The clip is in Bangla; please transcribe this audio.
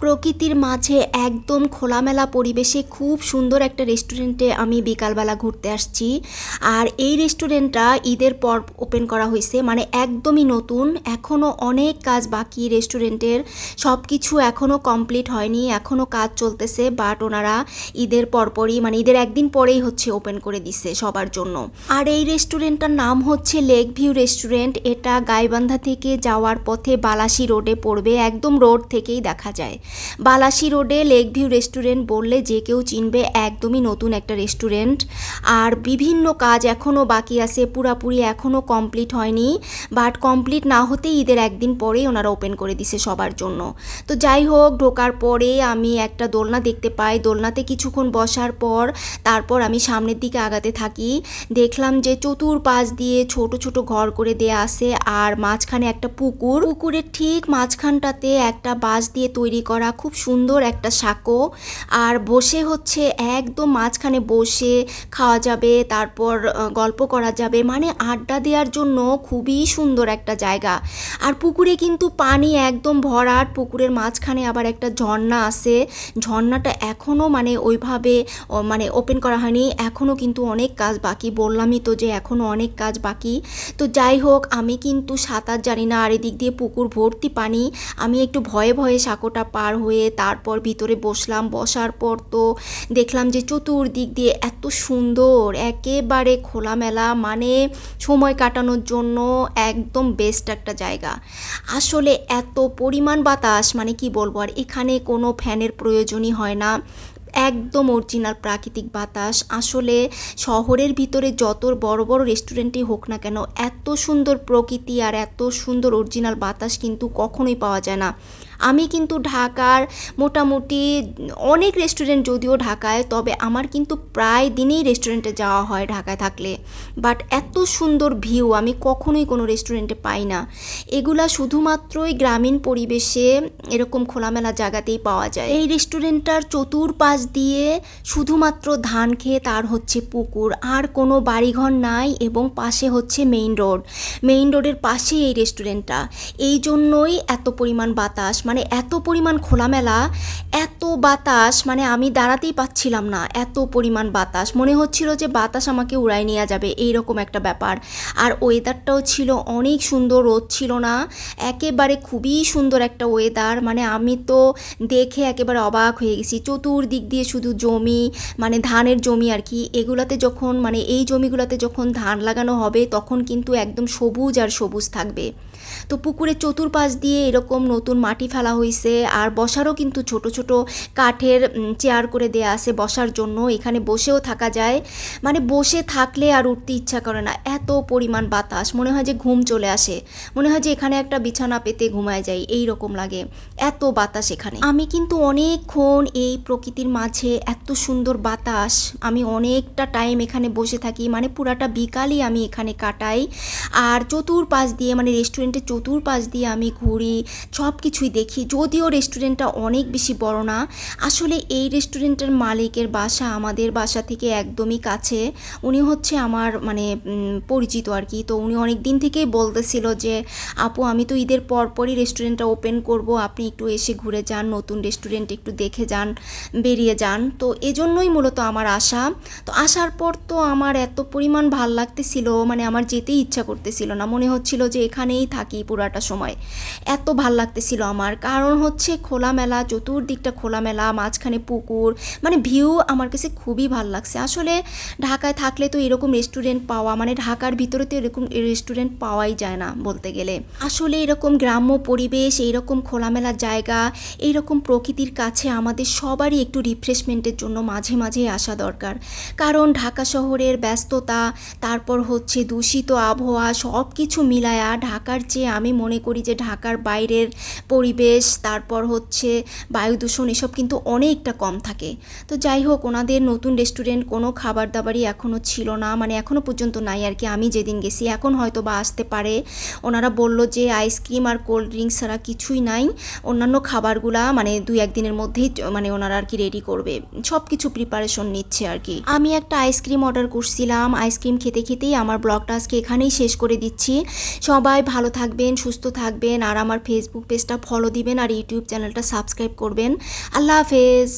প্রকৃতির মাঝে একদম খোলামেলা পরিবেশে খুব সুন্দর একটা রেস্টুরেন্টে আমি বিকালবেলা ঘুরতে আসছি। আর এই রেস্টুরেন্টটা ঈদের পর ওপেন করা হয়েছে মানে একদমই নতুন। এখনও অনেক কাজ বাকি রেস্টুরেন্টের। সব কিছু এখনও কমপ্লিট হয়নি, এখনও কাজ চলতেছে, বাট ওনারা ঈদের পরপরই মানে ঈদের একদিন পরেই হচ্ছে ওপেন করে দিছে সবার জন্য। আর এই রেস্টুরেন্টটার নাম হচ্ছে লেক ভিউ রেস্টুরেন্ট। এটা গাইবান্ধা থেকে যাওয়ার পথে বালাসি রোডে পড়বে, একদম রোড থেকেই দেখা যায়। বালাসি রোডে লেক ভিউ রেস্টুরেন্ট বললে যে কেউ চিনবে, একদমই নতুন একটা রেস্টুরেন্ট। আর বিভিন্ন কাজ এখনও বাকি আছে, পুরাপুরি এখনও কমপ্লিট হয়নি। বাট কমপ্লিট না হতেই ঈদের একদিন পরেই ওনারা ওপেন করে দিছে সবার জন্য। তো যাই হোক, ঢোকার পরে আমি একটা দোলনা দেখতে পাই। দোলনাতে কিছুক্ষণ বসার পর তারপর আমি সামনের দিকে আগাতে থাকি। দেখলাম যে চতুর পাশ দিয়ে ছোট ছোট ঘর করে দেয়া আছে। আর মাঝখানে একটা পুকুর। পুকুরের ঠিক মাঝখানটাতে একটা বাঁশ দিয়ে তৈরি করা খুব সুন্দর একটা সাঁকো আর বসে হচ্ছে একদম মাঝখানে বসে খাওয়া যাবে, তারপর গল্প করা যাবে। মানে আড্ডা দেওয়ার জন্য খুবই সুন্দর একটা জায়গা। আর পুকুরে কিন্তু পানি একদম ভরাট পুকুরের মাঝখানে আবার একটা ঝর্ণা আছে। ঝর্ণাটা এখনও মানে ওইভাবে মানে ওপেন করা হয়নি। এখনও কিন্তু অনেক কাজ বাকি। বললামই তো যে এখনও অনেক কাজ বাকি। তো যাই হোক, আমি কিন্তু সাঁতার জানি না। আর এদিক দিয়ে পুকুর ভর্তি পানি। আমি একটু ভয়ে ভয়ে সাঁকোটা পার হয়ে তারপর ভিতরে বসলাম। বসার পর তো দেখলাম যে চতুর্দিক দিয়ে এত সুন্দর, একেবারে খোলামেলা মানে সময় কাটানোর জন্য একদম বেস্ট একটা জায়গা। আসলে এত পরিমাণ বাতাস মানে কি বলব, আর এখানে কোনো ফ্যানের প্রয়োজনই হয় না। একদম অরিজিনাল প্রাকৃতিক বাতাস। আসলে শহরের ভিতরে যত বড় বড় রেস্টুরেন্টই হোক না কেন, এত সুন্দর প্রকৃতি আর এত সুন্দর অরিজিনাল বাতাস কিন্তু কখনোই পাওয়া যায় না। আমি কিন্তু ঢাকার মোটামুটি অনেক রেস্টুরেন্ট যদিও ঢাকায়, তবে আমার কিন্তু প্রায় দিনেই রেস্টুরেন্টে যাওয়া হয় ঢাকায় থাকলে। বাট এত সুন্দর ভিউ আমি কখনোই কোনো রেস্টুরেন্টে পাই না। এগুলা শুধুমাত্রই গ্রামীণ পরিবেশে এরকম খোলামেলা জায়গাতেই পাওয়া যায়। এই রেস্টুরেন্টটার চতুর্পাশ দিয়ে শুধুমাত্র ধান খেয়ে তার হচ্ছে পুকুর। আর কোনো বাড়িঘর নাই এবং পাশে হচ্ছে মেইন রোড মেইন রোডের পাশেই এই রেস্টুরেন্টটা এই জন্যই এত পরিমাণ বাতাস। মানে এত পরিমাণ খোলামেলা, এত বাতাস মানে আমি দাঁড়াতেই পাচ্ছিলাম না, এত পরিমাণ বাতাস। মনে হচ্ছিল যে বাতাস আমাকে উড়াই নিয়ে যাবে এই রকম একটা ব্যাপার। আর ওয়েদারটাও ছিল অনেক সুন্দর, রোদ ছিল না, একেবারে খুবই সুন্দর একটা ওয়েদার মানে আমি তো দেখে একেবারে অবাক হয়ে গেছি। চতুর্দিক দিয়ে শুধু জমি মানে ধানের জমি আর কি। এগুলাতে যখন মানে এই জমিগুলোতে যখন ধান লাগানো হবে, তখন কিন্তু একদম সবুজ আর সবুজ থাকবে। তো পুকুরের চতুর্পাশ দিয়ে এরকম নতুন মাটি ফেলা হয়েছে আর বসারও কিন্তু ছোট ছোট কাঠের চেয়ার করে দেয়া আছে বসার জন্য। এখানে বসেও থাকা যায়। মানে বসে থাকলে আর উঠতে ইচ্ছা করে না। এত পরিমাণ বাতাস। মনে হয় যে ঘুম চলে আসে। মনে হয় যে এখানে একটা বিছানা পেতে ঘুমায় যাই। এই রকম লাগে। এত বাতাস এখানে। আমি কিন্তু অনেকক্ষণ এই প্রকৃতির মাঝে এত সুন্দর বাতাস। আমি অনেকটা টাইম এখানে বসে থাকি। মানে পুরাটা বিকালই আমি এখানে কাটাই। আর চতুর্পাশ দিয়ে মানে রেস্টুরেন্টের চতুর্পাশ দিয়ে আমি ঘুরি। সব কিছুই দেখি। যদিও রেস্টুরেন্টটা অনেক বেশি বড় না, আসলে এই রেস্টুরেন্টের মালিকের বাসা আমাদের বাসা থেকে একদমই কাছে। উনি হচ্ছে আমার মানে পরিচিত আর কি। তো উনি অনেক দিন থেকেই বলতেছিল যে, আপু, আমি তো ঈদের পরপরই রেস্টুরেন্টটা ওপেন করব, আপনি একটু এসে ঘুরে যান, নতুন রেস্টুরেন্ট একটু দেখে যান, বেরিয়ে যান। তো এজন্যই মূলত আমার আশা। তো আসার পর তো আমার এত পরিমাণ ভালো লাগতেছিল মানে আমার যেতেই ইচ্ছা করতেছিল না। মনে হচ্ছিল যে এখানেই থাকি পুরাটা সময়। এত ভালো লাগতেছিল আমার। কারণ হচ্ছে খোলামেলা, চতুর্দিকটা খোলামেলা, মাঝখানে পুকুর মানে ভিউ আমার কাছে খুবই ভালো লাগছে। আসলে ঢাকায় থাকলে তো এরকম রেস্টুরেন্ট পাওয়া মানে ঢাকার ভিতরে তো এরকম রেস্টুরেন্ট পাওয়াই যায় না বলতে গেলে। আসলে এরকম গ্রাম্য পরিবেশ, এইরকম খোলামেলা জায়গা, এইরকম প্রকৃতির কাছে আমাদের সবারই একটু রিফ্রেশমেন্টের জন্য মাঝে মাঝে আসা দরকার। কারণ ঢাকা শহরের ব্যস্ততা, তারপর হচ্ছে দূষিত আবহাওয়া সব কিছু মিলায়া ঢাকার চেয়ে আমি মনে করি যে ঢাকার বাইরের পরিবেশ তারপর হচ্ছে বায়ু দূষণ, এসব কিন্তু অনেকটা কম থাকে। তো যাই হোক, ওনাদের নতুন রেস্টুরেন্ট কোনো খাবার দাবারই এখনও ছিল না মানে এখনও পর্যন্ত নাই আর কি। আমি যেদিন গেছি, এখন হয়তো বা আসতে পারে। ওনারা বলল যে আইসক্রিম আর কোল্ড ড্রিঙ্কস ছাড়া কিছুই নাই। অন্যান্য খাবারগুলা মানে দুই একদিনের মধ্যেই মানে ওনারা আর কি রেডি করবে। সব কিছু প্রিপারেশন নিচ্ছে আর কি। আমি একটা আইসক্রিম অর্ডার করছিলাম। আইসক্রিম খেতে খেতেই আমার ব্লগটা আজকে এখানেই শেষ করে দিচ্ছি। সবাই ভালো থাকবেন, সুস্থ থাকবেন। আর আমার ফেসবুক পেজটা ফলো দিবেন আর ইউটিউব চ্যানেলটা সাবস্ক্রাইব করবেন। আল্লাহ হাফেজ।